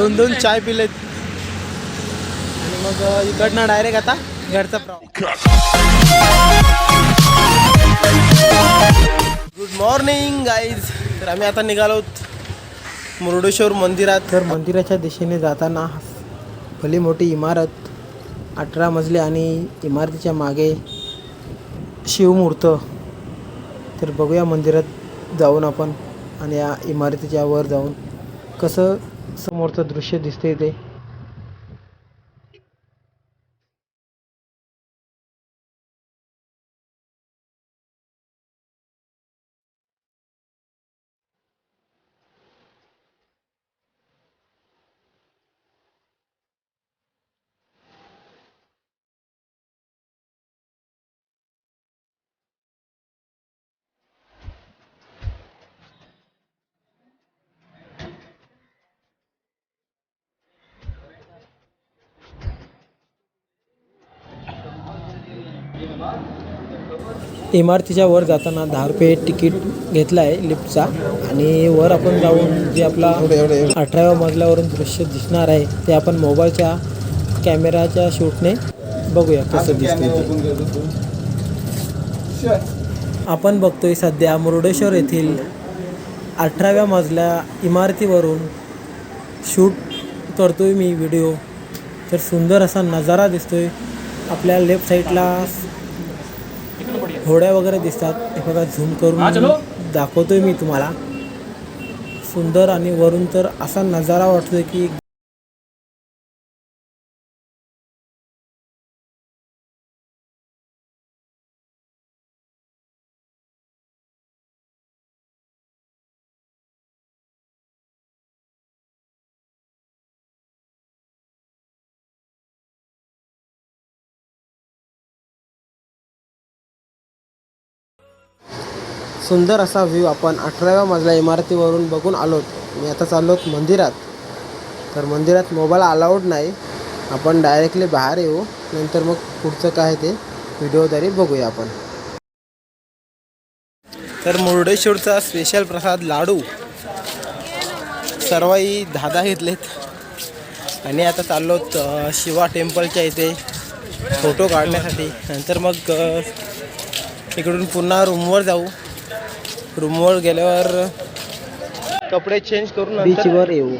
दोन दोन चाय पिलेत. आणि मग इकडनं डायरेक्ट आता घरचा प्रॉब्लेम गुड मॉर्निंग गाईज तर आम्ही आता निघालो मुरुडेश्वर मंदिरात. तर मंदिराच्या दिशेने जाताना भली मोठी इमारत अठरा मजली आणि इमारतीच्या मागे शिवमूर्त. तर बघूया मंदिरात जाऊन आपण आणि या इमारतीच्या वर जाऊन कसं समोरचं दृश्य दिसतंय ते. इमारतीच्या वर जाताना दहा रुपये तिकीट घेतलं आहे लिफ्टचा. आणि वर आपण जाऊन जे आपला अठराव्या मजल्यावरून दृश्य दिसणार आहे ते आपण मोबाईलच्या कॅमेराच्या शूटने बघूया कसं दिसतं. आपण बघतोय सध्या मुरुडेश्वर येथील अठराव्या मजल्या इमारतीवरून शूट करतोय मी व्हिडिओ. तर सुंदर असा नजारा दिसतोय. आपल्या लेफ्ट साईडला होड्या वगैरे दिसतात. हे बघा झूम करून दाखवतोय मी तुम्हाला. सुंदर आणि वरून तर असा नजारा वाटतोय की सुंदर असा व्ह्यू आपण अठराव्या मजल्या इमारतीवरून बघून आलोत. मी आता चाललो मंदिरात. तर मंदिरात मोबाईल अलाउड नाही. आपण डायरेक्टली बाहेर येऊ. नंतर मग पुढचं काय ते व्हिडिओद्वारे बघूया आपण. तर मुर्डेश्वरचा स्पेशल प्रसाद लाडू. सर्वही धादा घेतलेत. आणि आता चाललोत शिवा टेम्पलच्या इथे फोटो काढण्यासाठी. नंतर मग इकडून पुन्हा रूमवर जाऊ. रूमवर गेल्यावर कपडे चेंज करून बीचवर येऊ.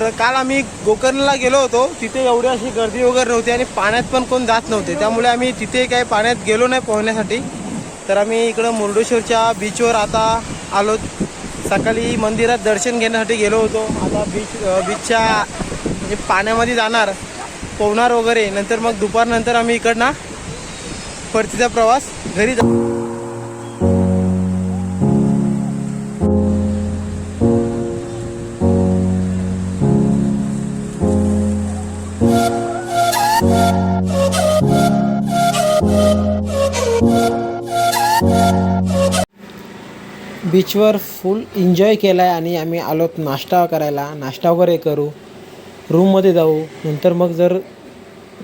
तर काल आम्ही गोकर्णला गेलो होतो. तिथे एवढी अशी गर्दी वगैरे नव्हती आणि पाण्यात पण कोण जात नव्हते. त्यामुळे आम्ही तिथे काही पाण्यात गेलो नाही पोहण्यासाठी. तर आम्ही इकडं मुर्डेश्वरच्या बीचवर आता आलो. सकाळी मंदिरात दर्शन घेण्यासाठी गेलो होतो. आता बीच बीचच्या म्हणजे पाण्यामध्ये जाणार पोहणार वगैरे. नंतर मग दुपारनंतर आम्ही इकडनं परतीचा प्रवास घरी जा बीचवर फुल एन्जॉय केला आहे आणि आम्ही आलोत नाश्ता करायला. नाश्ता वगैरे करू. रूममध्ये जाऊ. नंतर मग जर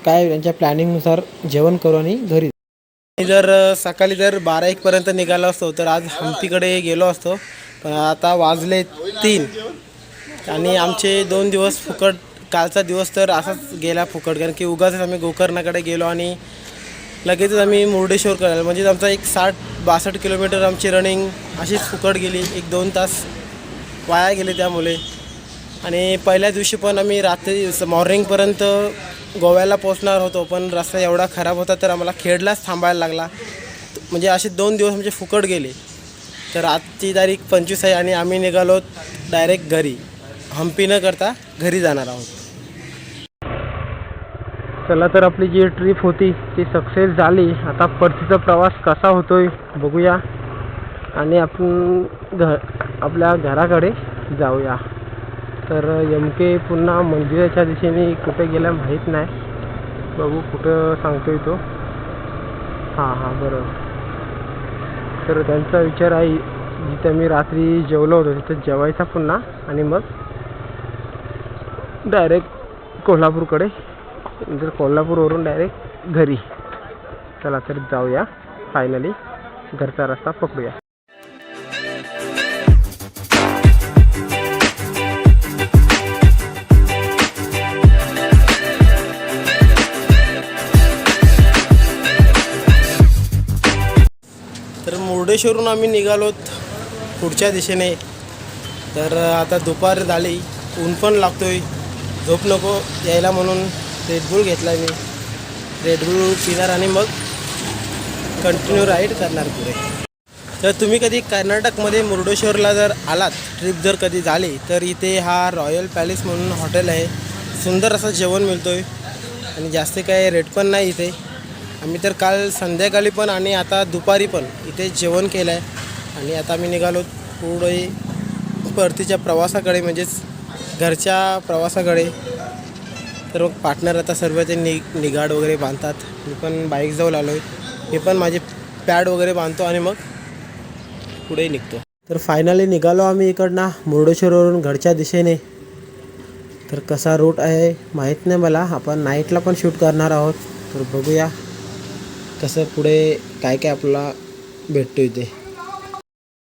काय त्यांच्या प्लॅनिंगनुसार जेवण करू आणि घरी जर सकाळी जर बारा एकपर्यंत निघालो असतो तर आज हम्पीकडे गेलो असतो. पण आता वाजले तीन. आणि आमचे दोन दिवस फुकट कालचा दिवस तर असाच गेला फुकट. कारण की उगाच आम्ही गोकर्णाकडे गेलो आणि लगेचच आम्ही मुर्डेश्वर करायला म्हणजे आमचा एक साठ बासष्ट किलोमीटर आमची रनिंग अशीच फुकट गेली. एक दोन तास वाया गेले त्यामुळे. आणि पहिल्या दिवशी पण आम्ही रात्री मॉर्निंगपर्यंत गोव्याला पोचणार होतो पण रस्ता एवढा खराब होता तर आम्हाला खेडलाच थांबायला लागला. म्हणजे असे दोन दिवस म्हणजे फुकट गेले. तर आजची तारीख पंचवीस आहे आणि आम्ही निघालो डायरेक्ट घरी. हम्पी न करता घरी जाणार आहोत. चला तर आपली जी ट्रिप होती ती सक्सेस झाली. आता परतीचा प्रवास कसा होतो आहे बघूया. आणि आपण घर आपल्या घराकडे जाऊया. तर एम के पुन्हा मंदिराच्या दिशेने कुठे गेला माहीत नाही. बघू कुठं सांगतोय तो. हां हां बरोबर. तर त्यांचा विचार आहे जिथं मी रात्री जेवलो होतो तिथं जेवायचा पुन्हा. आणि मग डायरेक्ट कोल्हापूरकडे जर कोल्हापूरवरून डायरेक्ट घरी। चला तर जाऊया। फायनली घरचा रस्ता पकडूया तर मुर्डेश्वरून आम्ही निघालोत पुढच्या दिशेने. तर आता दुपार झाली. ऊन पण लागतोय. झोप नको यायला म्हणून. रेडबुल घेतला मी. रेडबुल पिणार आणि मग कंटिन्यू राईड करणार पुढे. तर तुम्ही कधी कर्नाटकमध्ये मुर्डेश्वरला जर आलात ट्रिप जर कधी झाली तर इथे हा रॉयल पॅलेस म्हणून हॉटेल आहे. सुंदर असं जेवण मिळतो आहे आणि जास्त काय रेट पण नाही इथे. आम्ही तर काल संध्याकाळी पण आणि आता दुपारी पण इथे जेवण केलं आहे आणि आता आम्ही निघालो पुढे परतीच्या प्रवासाकडे म्हणजेच घरच्या प्रवासाकडे. तर मग पार्टनर आता सर्व ते नि निगाड वगैरे बांधतात. मी पण बाईक जाऊन आलो आहे मी पण माझे पॅड वगैरे बांधतो आणि मग पुढे निघतो. तर फायनली निघालो आम्ही इकडनं मुर्डेश्वरवरून घरच्या दिशेने. तर कसा रूट आहे माहीत नाही मला. आपण नाईटला पण शूट करणार आहोत. तर बघूया कसं पुढे काय काय आपल्याला भेटतो इथे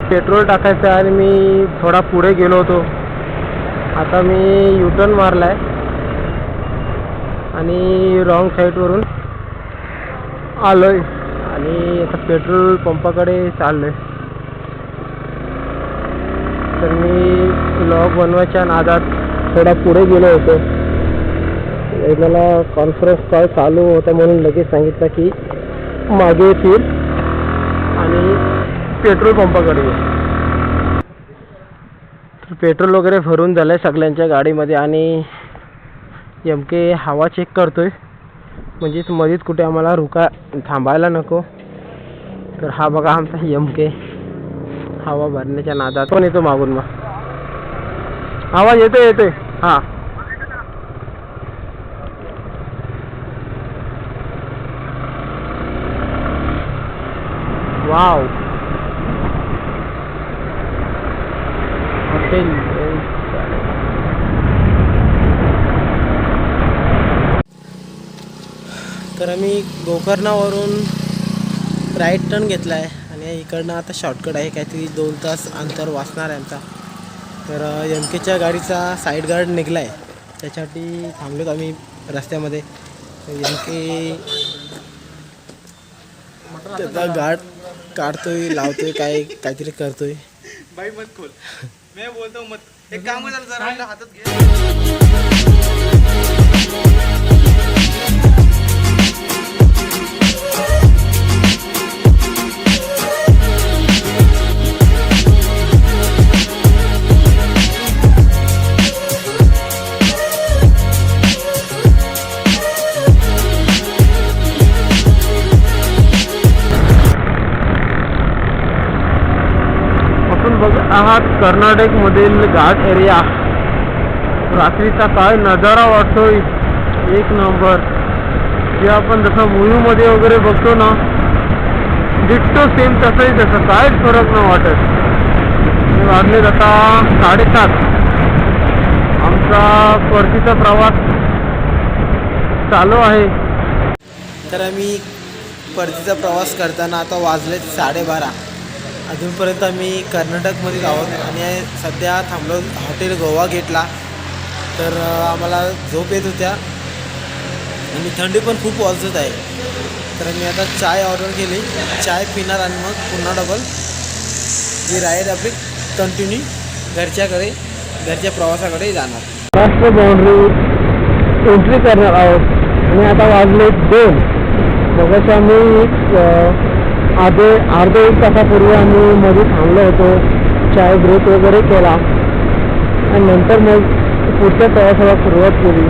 पेट्रोल टाकायचं आहे आणि मी थोडा पुढे गेलो होतो. आता मी युटर्न मारला आहे आणि रॉंग साईडवरून आलो आहे आणि आता पेट्रोल पंपाकडे चाललो आहे तर मी लॉग बनवायच्या नादात थोडा पुढे गेलो होतो. मला कॉन्फरन्स कॉल चालू होता म्हणून लगेच सांगितलं की मागे फिर आणि पेट्रोल पंपाकडे तर पेट्रोल वगैरे भरून झालं आहे सगळ्यांच्या गाडीमध्ये आणि एम के हवा चेक करतोय. म्हणजेच मध्येच कुठे आम्हाला रुका थांबायला नको. तर हा बघा आमचा एम के हवा भरण्याच्या नादात. पण येतो मागून मग? आवाज येतोय येतोय. हां. वाव. हॉटेल तर आम्ही गोकर्णावरून राईट टर्न घेतला आहे आणि इकडनं आता शॉर्टकट आहे. काहीतरी दोन तास अंतर वाचणार आहे आमचा. तर एम केच्या गाडीचा साईड गार्ड निघला आहे त्याच्यासाठी थांबलोत आम्ही रस्त्यामध्ये. एम के त्याचा गार्ड काढतोय लावतोय काय काहीतरी करतोय. भाई मत खोल. मैं बोलता हूँ मत. एक काम कर जरा हातात घे. आहात कर्नाटकमधील घाट एरिया. रात्रीचा काय नजारा वाटतोय. एक नंबर. जे आपण जसं मूवीमध्ये वगैरे बघतो ना डिट्टो सेम तसंही तसं काहीच फरक नाही वाटत. हे वाजले आता साडेसात. आमचा परतीचा प्रवास चालू आहे. तर आम्ही परतीचा प्रवास करताना आता वाजले साडेबारा. अजूनपर्यंत आम्ही कर्नाटकमध्ये आहोत आणि सध्या थांबलो हॉटेल गोवा गेटला. तर आम्हाला झोप येत होत्या. आणि थंडी पण खूप वाजत आहे. तर मी आता चाय ऑर्डर केली. चाय पिणार आणि मग पुन्हा डबल जी राईड आपली कंटिन्यू घरच्याकडे घरच्या प्रवासाकडे जाणार. महाराष्ट्र बाउंड्री एंट्री करणार आहोत. आणि आता वाजले दोन. मग आम्ही अर्धे आधे अर्धे एक तासापूर्वी आम्ही मध्ये थांबलो होतो. चाय ब्रेक वगैरे केला. आणि नंतर मग पुढच्या प्रवासाला सुरुवात केली.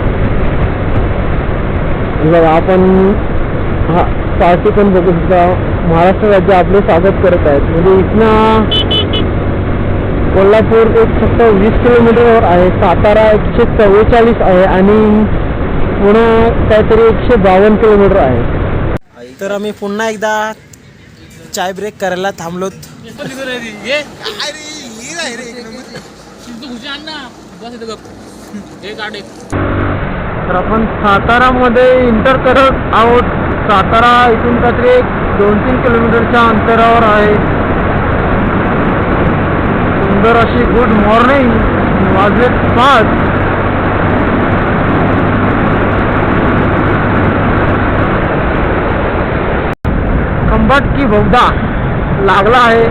बघा आपण हा पार्टी पण बघू शकता. महाराष्ट्र राज्य आपले स्वागत करत आहेत. म्हणजे इथनं कोल्हापूर एक फक्त वीस किलोमीटरवर आहे. सातारा एकशे चव्वेचाळीस आहे आणि पुणे काहीतरी एकशे बावन्न किलोमीटर आहे. तर आम्ही पुन्हा एकदा चाय ब्रेक करायला थांबलोत. तर आपण सातारामध्ये इंटर करत आहोत. सातारा इथून काहीतरी एक दोन तीन किलोमीटरच्या अंतरावर आहे. सुंदर अशी गुड मॉर्निंग. वाजले पाच. खंबाटकी बोगदा लागला आहे.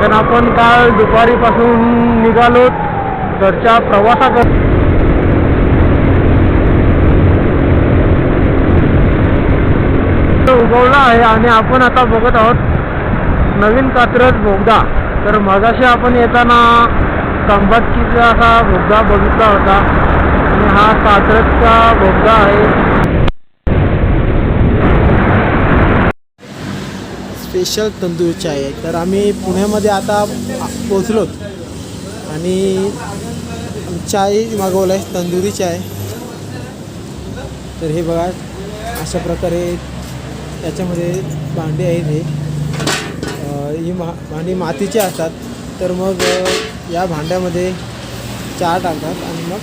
कारण आपण काल दुपारीपासून निघालो घरच्या प्रवासाकडे उगवला आहे आणि आपण आता बघत आहोत नवीन कात्रज बोगदा. तर मगाशी आपण येताना संभाजीचा असा बोगदा बघितला होता. आणि हा कात्रजचा बोगदा आहे. स्पेशल तंदूर चाय आहे. तर आम्ही पुण्यामध्ये आता पोचलोत आणि चाय मागवलं आहे तंदुरी चाय. तर हे बघा अशा प्रकारे याच्यामध्ये भांडी आहेत हे. ही मा भांडी मातीची असतात. तर मग या भांड्यामध्ये चहा टाकतात आणि मग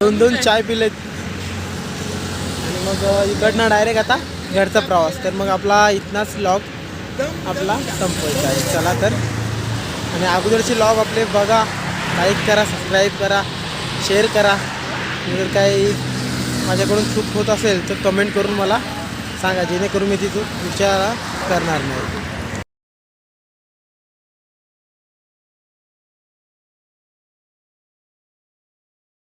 दोन दोन चाय पिलेत आणि मग इकडनं डायरेक्ट आता घरचा प्रवास. तर मग आपला इथनाच लॉक आपला संपवायचा आहे. चला तर. आणि अगोदरचे लॉग आपले बघा लाईक करा सबस्क्राईब करा शेअर करा. जर काही माझ्याकडून चूक होत असेल तर कमेंट करून मला सांगा जेणेकरून मी ती चूक विचारा करणार नाही.